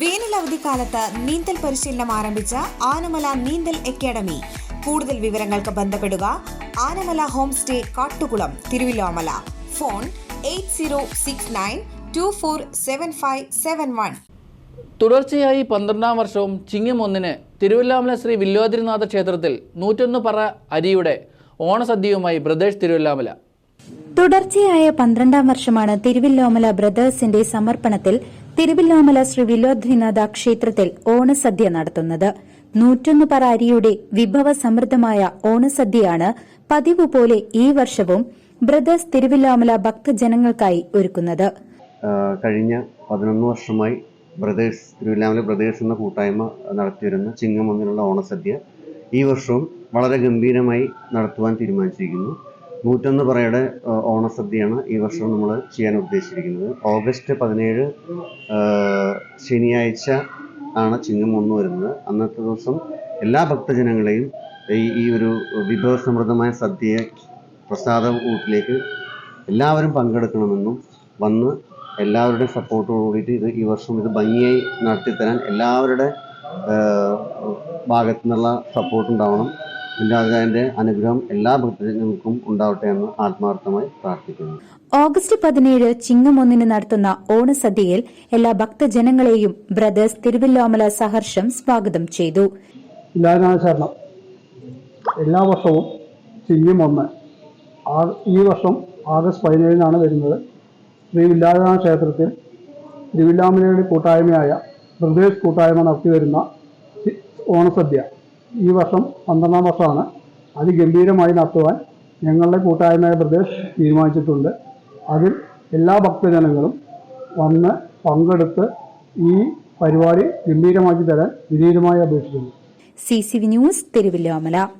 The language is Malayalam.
വേനൽ അവധിക്കാലത്ത് നീന്തൽ പരിശീലനം ആരംഭിച്ച ആനമല നീന്തൽ അക്കാദമി. കൂടുതൽ വിവരങ്ങൾക്ക് ബന്ധപ്പെടുക Anamala home stay Kattukulam Thiruvillwamala. Phone eight zero six nine two four seven five seven one. തുടർച്ചയായി പന്ത്രണ്ടാം വർഷവും ചിങ്ങം ഒന്നിന് തിരുവല്ലാമല ശ്രീ വില്ലോദ്രിനാഥ ക്ഷേത്രത്തിൽ നൂറ്റൊന്ന് പറ അരിയുടെ ഓണസദ്യയുമായി ബ്രദേഴ്സ് തിരുവല്ലാമല. തുടർച്ചയായ പന്ത്രണ്ടാം വർഷമാണ് തിരുവില്ലോമല ബ്രദേഴ്സിന്റെ സമർപ്പണത്തിൽ തിരുവില്ലോമല ശ്രീ വിലോദ്വിനാഥ ക്ഷേത്രത്തിൽ ഓണസദ്യ നടത്തുന്നത്. നൂറ്റൊന്ന് പറ അരിയുടെ വിഭവ സമൃദ്ധമായ ഓണസദ്യയാണ് പതിവ് പോലെ ഈ വർഷവും ബ്രദേഴ്സ് തിരുവില്ലോമല ഭക്തജനങ്ങൾക്കായി ഒരുക്കുന്നത്. കഴിഞ്ഞ പതിനൊന്ന് വർഷമായി ബ്രദേഴ്സ് തിരുവില്ലാമല ബ്രദേഴ്സ് എന്ന കൂട്ടായ്മ നടത്തിവരുന്ന ചിങ്ങം ഒന്നിനുള്ള ഓണസദ്യ ഈ വർഷവും വളരെ ഗംഭീരമായി നടത്തുവാൻ തീരുമാനിച്ചിരിക്കുന്നു. നൂറ്റൊന്ന് പറയുടെ ഓണസദ്യയാണ് ഈ വർഷം നമ്മൾ ചെയ്യാൻ ഉദ്ദേശിച്ചിരിക്കുന്നത്. ഓഗസ്റ്റ് പതിനേഴ് ശനിയാഴ്ച ആണ് ചിങ്ങം ഒന്ന് വരുന്നത്. അന്നത്തെ ദിവസം എല്ലാ ഭക്തജനങ്ങളെയും ഈ ഈ ഒരു വിഭവസമൃദ്ധമായ സദ്യയെ പ്രസാദ ഊട്ടിലേക്ക് എല്ലാവരും പങ്കെടുക്കണമെന്നും വന്ന് എല്ലാവരുടെയും സപ്പോർട്ടോട് കൂടിയിട്ട് ഇത് ഈ വർഷം ഇത് ഭംഗിയായി നടത്തിത്തരാൻ എല്ലാവരുടെ ഭാഗത്തു നിന്നുള്ള സപ്പോർട്ട് ഉണ്ടാവണം അതിന്റെ അനുഗ്രഹം എല്ലാ ഭക്തജനങ്ങൾക്കും ഉണ്ടാവട്ടെ എന്ന് ആത്മാർത്ഥമായി പ്രാർത്ഥിക്കുന്നു. ഓഗസ്റ്റ് പതിനേഴ് ചിങ്ങം ഒന്നിന് നടത്തുന്ന ഓണസദ്യയിൽ എല്ലാ ഭക്തജനങ്ങളെയും ബ്രദേഴ്സ് തിരുവല്ലോമല സഹർഷം സ്വാഗതം ചെയ്തു. എല്ലാ വർഷവും ചിങ്ങം ഒന്ന് ആ- ഈ വർഷം ആഗസ്റ്റ് പതിനേഴിനാണ് വരുന്നത്. ശ്രീ വില്ലാനായ ക്ഷേത്രത്തിൽ തിരുവില്ലാമലയുടെ കൂട്ടായ്മയായ ബ്രദേഴ്സ് കൂട്ടായ്മ നടത്തി വരുന്ന ഓണസദ്യ. ഈ വർഷം പന്ത്രണ്ടാം വർഷമാണ്. അതിഗംഭീരമായി നടത്തുവാൻ ഞങ്ങളുടെ കൂട്ടായ്മയായ പ്രദേശ് തീരുമാനിച്ചിട്ടുണ്ട്. അതിൽ എല്ലാ ഭക്തജനങ്ങളും വന്ന് പങ്കെടുത്ത് ഈ പരിപാടി ഗംഭീരമാക്കി തരാൻ വിനീതമായി അപേക്ഷിക്കുന്നു. C C V news Thiruvillwamala